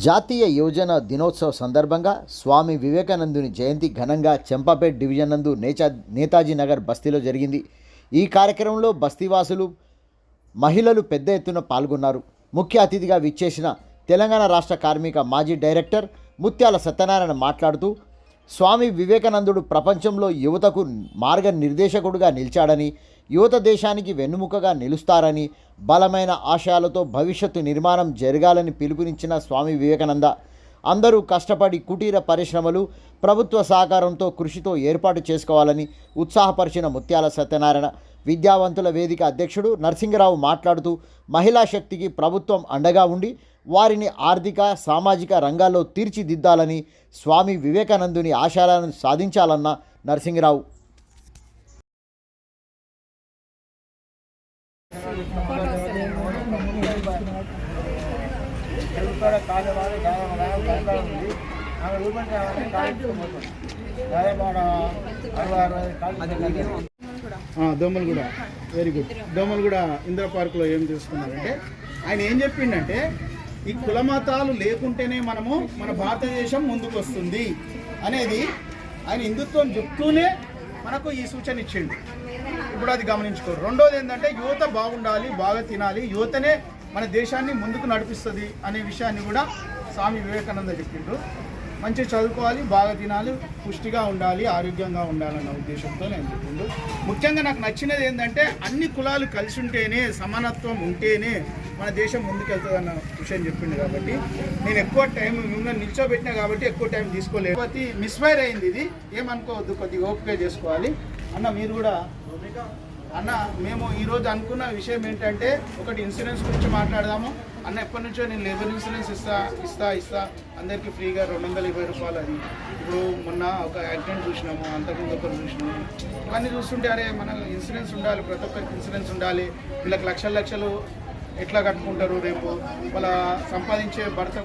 జాతీయ యువజన దినోత్సవ సందర్భంగా స్వామి వివేకానందుని జయంతి ఘనంగా చెంపాపేట్ డివిజన్ నందు నేచా నేతాజీ నగర్ బస్తీలో జరిగింది. ఈ కార్యక్రమంలో బస్తీవాసులు మహిళలు పెద్ద ఎత్తున పాల్గొన్నారు. ముఖ్య అతిథిగా విచ్చేసిన తెలంగాణ రాష్ట్ర కార్మిక మాజీ డైరెక్టర్ ముత్యాల సత్యనారాయణ మాట్లాడుతూ స్వామి వివేకానందుడు ప్రపంచంలో యువతకు మార్గనిర్దేశకుడుగా నిలిచాడని యువత దేశానికి వెన్నుముకగా నిలుస్తారని బలమైన ఆశయాలతో భవిష్యత్తు నిర్మాణం జరగాలని పిలుపునిచ్చిన స్వామి వివేకానంద. అందరూ కష్టపడి కుటీర పరిశ్రమలు ప్రభుత్వ సహకారంతో కృషితో ఏర్పాటు చేసుకోవాలని ఉత్సాహపరిచిన ముత్యాల సత్యనారాయణ విద్యావంతుల వేదిక అధ్యక్షుడు నరసింగరావు మాట్లాడుతూ మహిళా శక్తికి ప్రభుత్వం అండగా ఉండి వారిని ఆర్థిక సామాజిక రంగాల్లో తీర్చిదిద్దాలని స్వామి వివేకానందుని ఆశయాలను సాధించాలన్న నరసింగరావు కూడా కాదు కాదు ఉంది ఆమె దాదాపు అరవై అరవై దోమలు కూడా వెరీ గుడ్ దోమలు కూడా ఇందిరా పార్కులో ఏం తీసుకున్నారంటే ఆయన ఏం చెప్పిండంటే ఈ కులమతాలు లేకుంటేనే మనము మన భారతదేశం ముందుకు వస్తుంది అనేది ఆయన హిందుత్వం చెప్తూనే మనకు ఈ సూచన ఇచ్చిండు. కూడా అది గమనించుకోరు. రెండోది ఏంటంటే యువత బాగుండాలి బాగా తినాలి. యువతనే మన దేశాన్ని ముందుకు నడిపిస్తుంది అనే విషయాన్ని కూడా స్వామి వివేకానంద చెప్పిండ్రు. మంచిగా చదువుకోవాలి బాగా తినాలి పుష్టిగా ఉండాలి ఆరోగ్యంగా ఉండాలన్న ఉద్దేశంతో నేను చెప్పిండు. ముఖ్యంగా నాకు నచ్చినది ఏంటంటే అన్ని కులాలు కలిసి ఉంటేనే సమానత్వం ఉంటేనే మన దేశం ముందుకెళ్తుంది అన్న విషయం చెప్పిండు కాబట్టి నేను ఎక్కువ టైం మిమ్మల్ని నిల్చోబెట్టినా కాబట్టి ఎక్కువ టైం తీసుకోలేదు. కాబట్టి మిస్ఫైర్ అయింది ఇది. ఏమనుకోవద్దు కొద్దిగా ఓపిక చేసుకోవాలి. అన్న మీరు కూడా అన్న మేము ఈరోజు అనుకున్న విషయం ఏంటంటే ఒకటి ఇన్సూరెన్స్ గురించి మాట్లాడదాము. అన్న ఎప్పటి నుంచో నేను లేబర్ ఇన్సూరెన్స్ ఇస్తా ఇస్తా ఇస్తా అందరికీ ఫ్రీగా రెండు వందల ఇరవై రూపాయలు అది ఇప్పుడు మొన్న ఒక యాక్సిడెంట్ చూసినాము అంతకుముందు ఒకరు చూసినాము. ఇవన్నీ చూస్తుంటే అరే మన ఇన్సూరెన్స్ ఉండాలి ప్రతి ఒక్కరికి ఇన్సూరెన్స్ ఉండాలి. వీళ్ళకి లక్షల లక్షలు ఎట్లా కట్టుకుంటారు రేపు? వాళ్ళ సంపాదించే భర్త